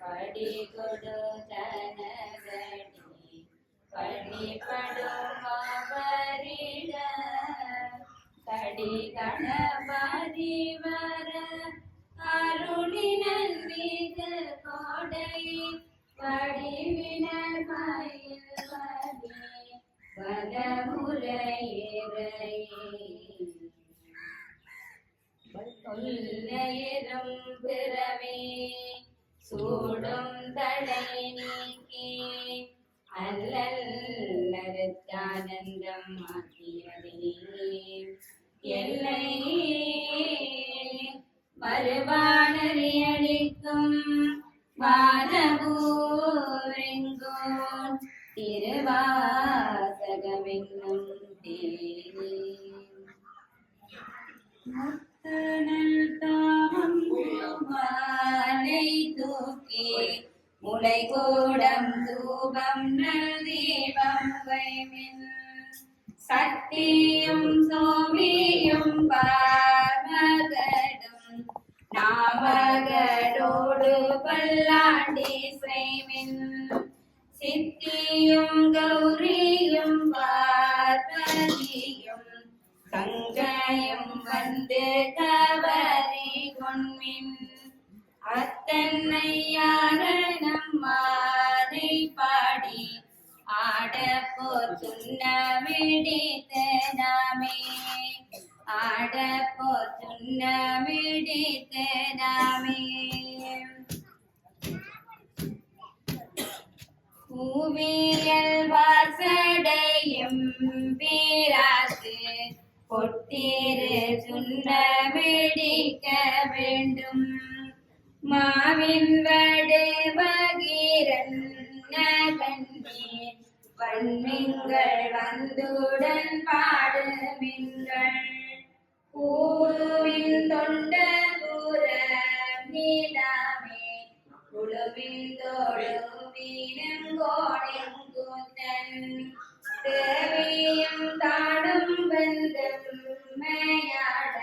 പടികൊടു കനകടി പടിപടു മരിട കടി കണപതി വര അരുളിനന്ദിക കോടൈ പടിവി வனமுறையிறையும் பிறவே சூடும் தடை நீக்கி. அல்லல்லருத்தானந்தம் ஆக்கியதே எல்லை மறுபாணறியடிக்கும் வானபூரெங்கோன் திருவாசகமென்னும் தேனி. முத்துநல் தாமம் மாலை தூக்கி முளை கூடம் தூபம் நல் தீபம் வைமின். சத்தியும் சோமியும் பார்மகடும் நாமகடோடு பல்லாண்டி செய்மின் சித்தியும் கௌரியும் பார்வதியும் கங்கையும் வந்து கவரி கொன்மின். அத்தன்னையாரணம் மாலை பாடி ஆட போர் சுண்ணமிடித்த நாமே ஆட போர் சுண்ணமிடித்த நாமே பூவியல் வாசடையும் வீராக்கு பொட்டிரு சுண்ணமிடிக்க வேண்டும். மாவின் வடு பகீரன் கண்ணீர் வன்மிங்கள் வந்துடன் பாடுமிங்கள். பூவின் தொண்ட கூற நீலாமே குழுவின் தோடு வீணும் கூத்தன் தேவையும் தாடும் பந்தம் மேயாட.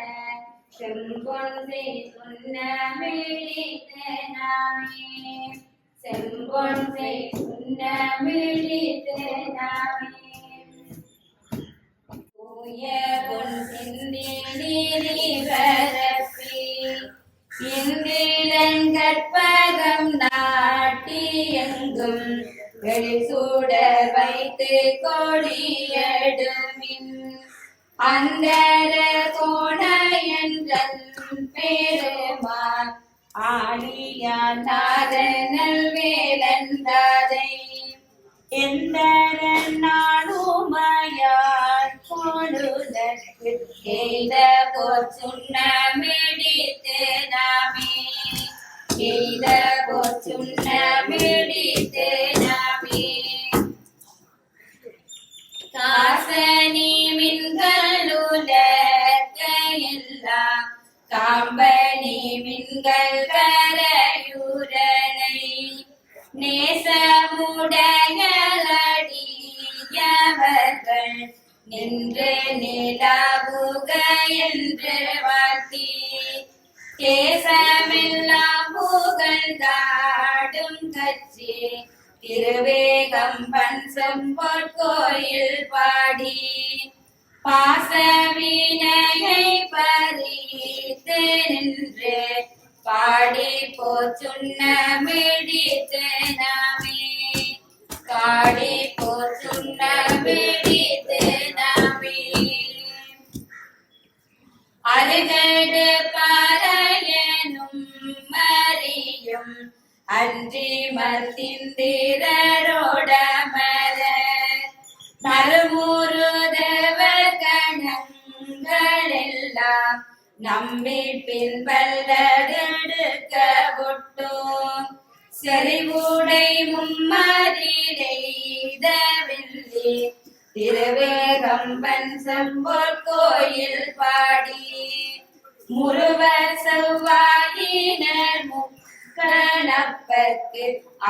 செம்பொன்றை சுண்ணமிழித்த நாமே செம்பொன்றை சுண்ணமிழித்த நாமே தூய காசனி மின்களுலக காம்பனி மின்கள் கரையுரனை நேசமுடையவர்கள் நின்று நிலாவுக என்று வாழ்த்தி. கேசமெல்லாம் புகழ்ந்தாடும் கட்சி திருவேகம் பன்சம் பாடி பாச வினையை பறித்து நின்று பாடி போச்சுண்ண மிடித்து நாமே. பாடி போச்சுண்ண மிடித்து நாமே. அருகடு பாராயணும் மறியும் அன்றி மத்திந்திரோட மலர். நறுமுறு தேவ கணங்களெல்லாம் நம்பி பின்பல்லடுக்க விட்டோம் செறிவுடை மும்மதிரைதவில்லி திருவேகம்பன் செம்போர் கோயில் பாடி. முருவர் செவ்வாயினர் கணப்பர்க்கு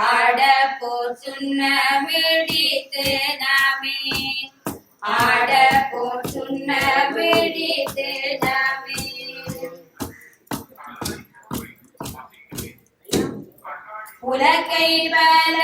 ஆட போர் சுண்ண வெடித்து நாமே. ஆட போர் சுண்ண வெடித்து நாமே உலகை பல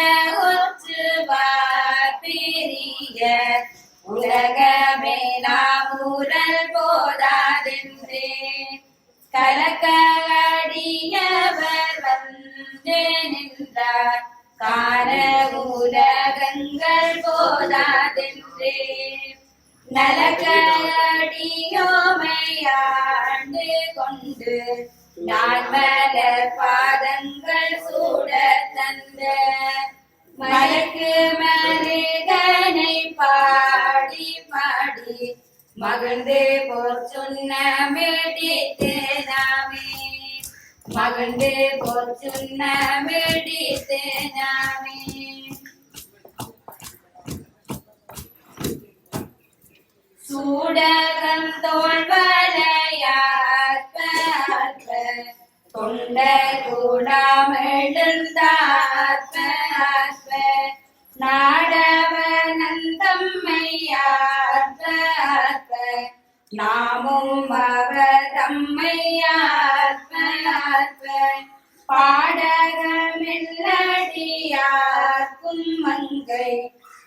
நான் மலர் பாதங்கள் சூட தந்த மலக்கு மருகனை பாடி பாடி மகிழ்ந்து போர் சொன்ன மேடித்து நாமே மகிழ்ந்து போர் சொன்ன மேடித்து நாமே சூடகம் தோல்வலையாற்ப தொண்ட கூடாமெழுந்தாற்ப நாடவனந்தம்மையாற்ப நாமும் அவர் தம்மையாற்ப பாடகமில்லடியார்க்கும் மங்கை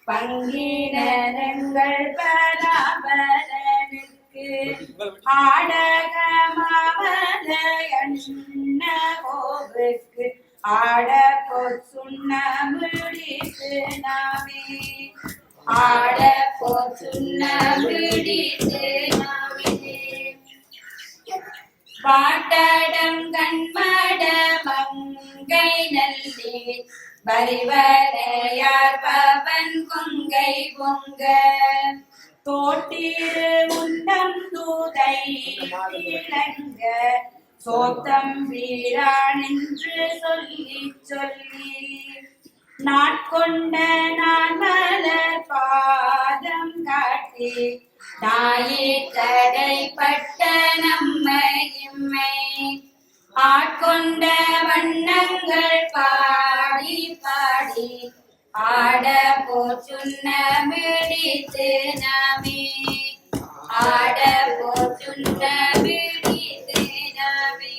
பங்கினங்கள் பலாபலனுக்கு ஆடகமாவல எண்ண கோவுக்கு ஆட பொசுண்ண முடித்து நாமே ஆட பொசுண்ண முடித்து நாமே பாட்டடம் கண்மட மங்கை நல்லே பரிவரையார் பவன் கொங்கை பொங்க. தோட்டிரு உண்டம் தூதை இளங்க. சோத்தம் வீரான் என்று சொல்லி சொல்லி நாட்கொண்ட நான் மலர் பாதம் காட்டி தாயே தடைப்பட்ட நம்மை இம்மை. ஆட்கொண்ட வண்ணங்கள் பாடி பாடி ஆட போச்சுன்ன மிடித்து நாமே ஆட போச்சுன்ன மிடித்து நாமே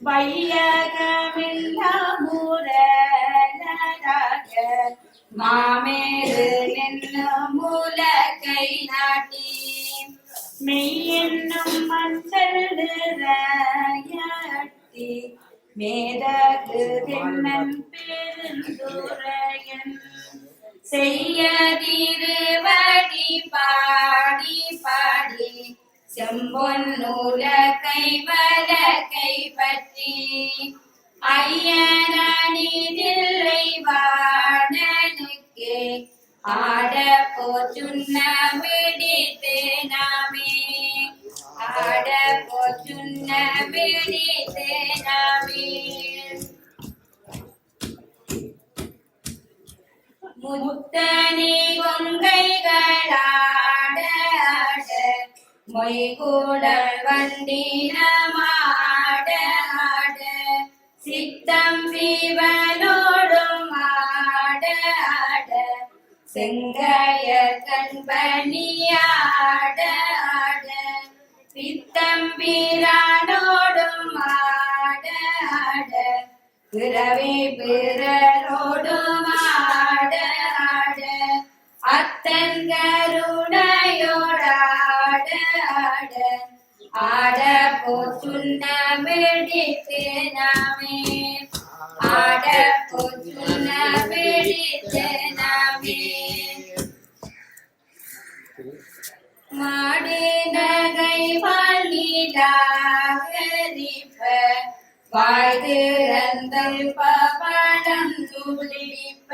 வையகமில்லாமுரலாக மாமேறு நின்று மூலக்கை நாட்டி மெய்யென்னும் மஞ்சள் நிறையட்டி மேதகு தென்னன் பெருந்துரையன். செய்ய திருவடி பாடி பாடி செம்பொன் நூல கைவல கைப்பற்றி ஐயனிதில்லை வாடனுக்கே ஆட போச்சுன்ன விடித்து நாமே. ஆட முத்தனி கொங்கைகளாட ஆட மொய்கூடல் வண்டினமாட ஆட சித்தம் சிவனோடும் ஆட ஆட செங்கைய கண்பணியாட ஆட பித்தம் வீரானோடும் ஆட ஆட பிறவி பிறரோடும் ஆட ஆட அத்தன் கருணையோடாட ஆட மாடு நகை வாழ்நிலாகரிப்ப வாழ்கிறந்தல் பவளம் துளிப்ப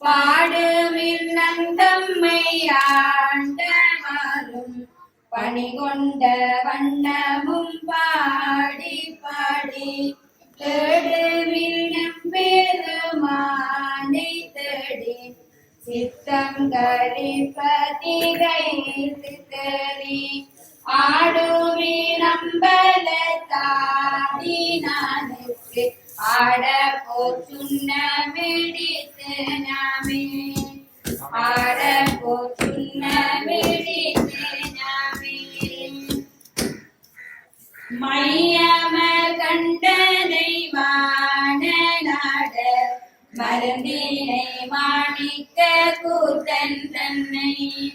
பாடு பாடுவில் நந்தம்மை பணி கொண்ட வண்ணமும் பாடி பாடி. தேடுவில் நம்பெருமானை தேடி சித்தம் கரிபதிகை தேறி ஆடுவி நம்பல தாடி நானுக்கு ஆட போச்சுன்ன விடித்து நாமே. ஆட போச்சுன்ன விடித்து நாமே. மையம கண்டனை நாட மருந்தினை மாணிக்க கூத்தன் தன்னை.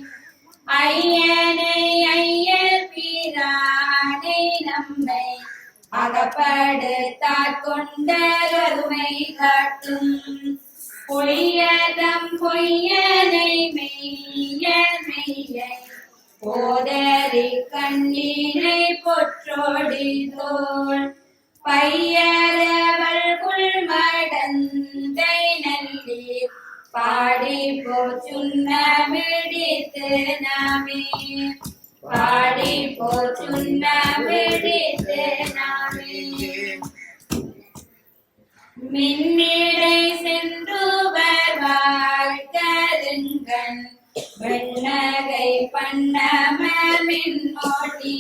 ஐயனை ஐயர் பிரானை நம்மை. அகப்படுத்தாற் கொண்ட கருமை காட்டும். பொய்யதம் பொய்யனை மெய்ய மெய்யை. போதறி கண்ணீரை பொற்றோடி தோல் பையரவள் போச்சுன்ன விடித்து நாமே. பாடி போச்சுன்ன விடித்து நாமே. மின்னிடை சென்றுவர் வாழ்கருங்கண். வெண்ணகை பண்ணமர் மின்னோடி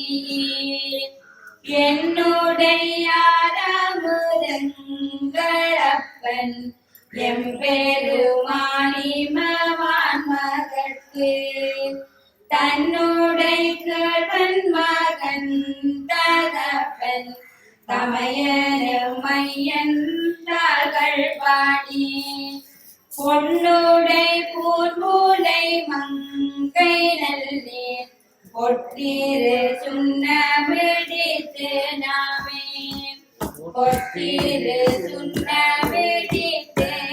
என்னுடையாரமுதங்களப்பன் எம்பெருமானிமவான் தன்னுடை கேள்வன் மகன் தகப்பன் தமையனும் மையன் தாள்கள் பாடி. பொன்னுடை பூர்வூலை மங்கை நல்லே பொட்டிரு சுண்ணமிடித்து நாமே. பொட்டிரு சுண்ணமிடித்து நாமே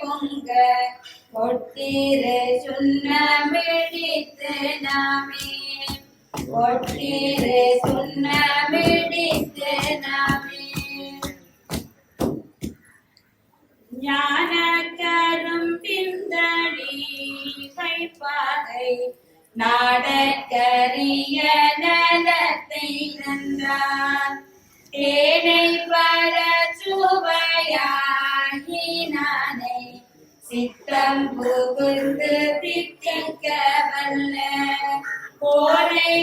பொங்க ஒட்டிரு சுண்ணமிடித்து நாமே. ஒட்டிரு சுண்ணமிடித்து நாமே. ஞானக்கரும் பிந்தடி கைப்பாகை நாடக்கரிய நலத்தை நன்றார் தேனை பர சுவையாகினார் சித்தம் புகுந்து தித்திக்க வல்ல போரை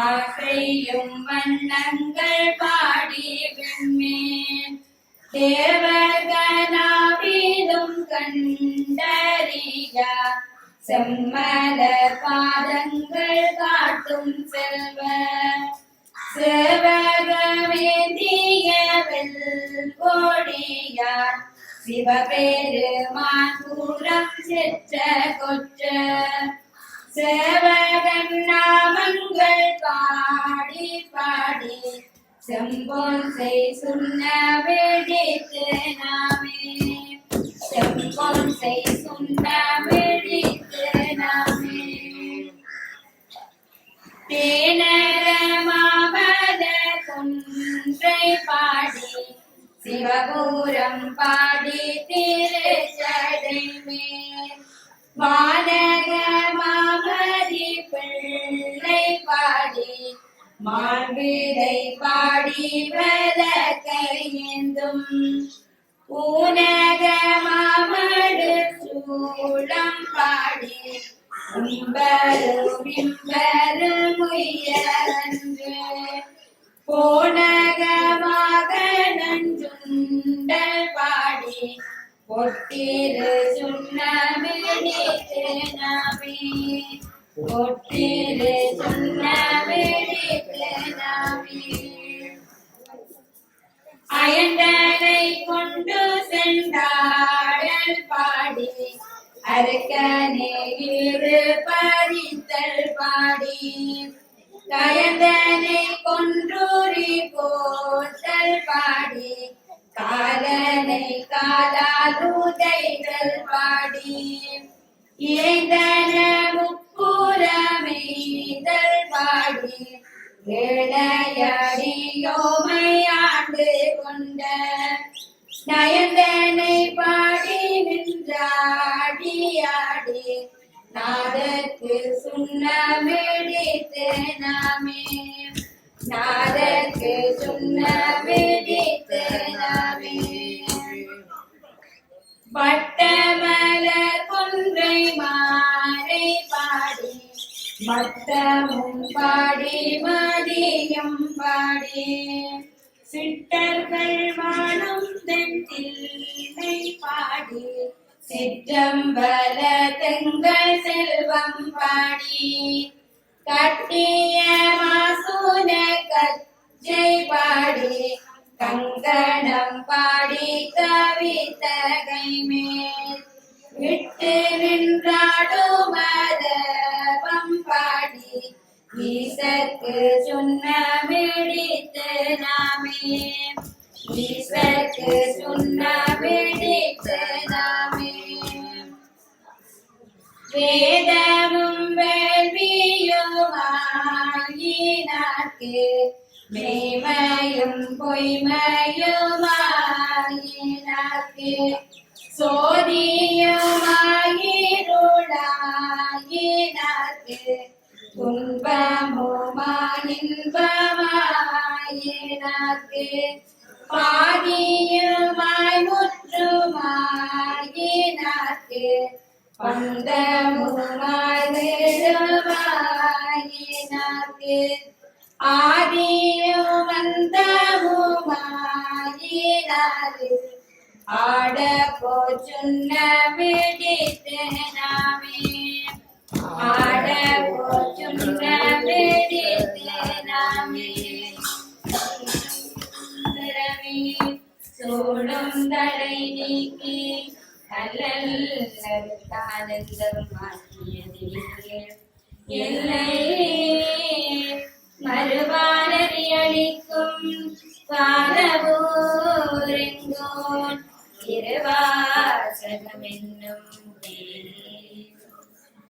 ஆசையும் வண்ணங்கள் பாடி வெண்மே தேவகனாவிலும் கண்டறியா. செம்மல பாதங்கள் காட்டும் செல்வ. சிவகவேந்திய வெல்கோடியார் சிவபெருமான் கூறம் செற்ற கொற்ற. சேவகன் நாமங்கள் பாடி பாடி செம்போன் செய் சுண்ண வெடித்து நாமே. செம்போன் செய் சுண்ண வெடித்து நாமே. தேனர குன்றை பாடி சிவபூரம் பாடி திருச்சடை மேல். வானக மாமதி பிள்ளை பாடி மார்பிடை பாடி வலக்கையேந்தும் ஊனக மாமடு சூளம் பாடி உம்பரும் பிம்பரும் உயரன்று போனகமாக நஞ்சுண்டல் பாடி பொட்டிரு சுண்ணமிடித்து நாமே பொட்டிரு சுண்ணமிடித்து நாமே அயந்தனை கொண்டு சென்றாடல் பாடி அருக்கனே நாதற்கு சுண்ணமிடித்து நாமே. நாதற்கு சுண்ணமிடித்து நாமே. பட்டமலர் கொன்றை மாலை பாடி மத்தமும் பாடி மதியம் பாடி. சிட்டர்கள் வாழும் தென்தில்லை பாடி சிற்றம்பல தெங்கள் செல்வம் பாடி. கட்டிய மாசூன கச்சை பாடி. கங்கணம் பாடி கவித்தகை மேல் விட்டு நின்றாடுமதபம் பாடி. ஈசக்கு சுண்ண மிடித்து நாமே. ஈசக்கு சுண்ண மிடித்து நாமே. வேதமும் வேள்வியுமாயினாக்கு மெய்மையும் பொய்மையுமாயினாக்கு சோதியுமாயிருளாயினாக்கு துன்பமுமாயின்பமாயினாக்கு பாதியுமாய் முற்றுமாயினாக்கு பந்தமுமாயினாக்கு ஆதியுமந்தமுமாயினாக்கு ஆட போச்சுன்ன விடித்து நாமே ஆட போச்சுன்ன மறுவாரறியளிக்கும் பாலபூரெங்கோன் திருவாசகம் என்னும்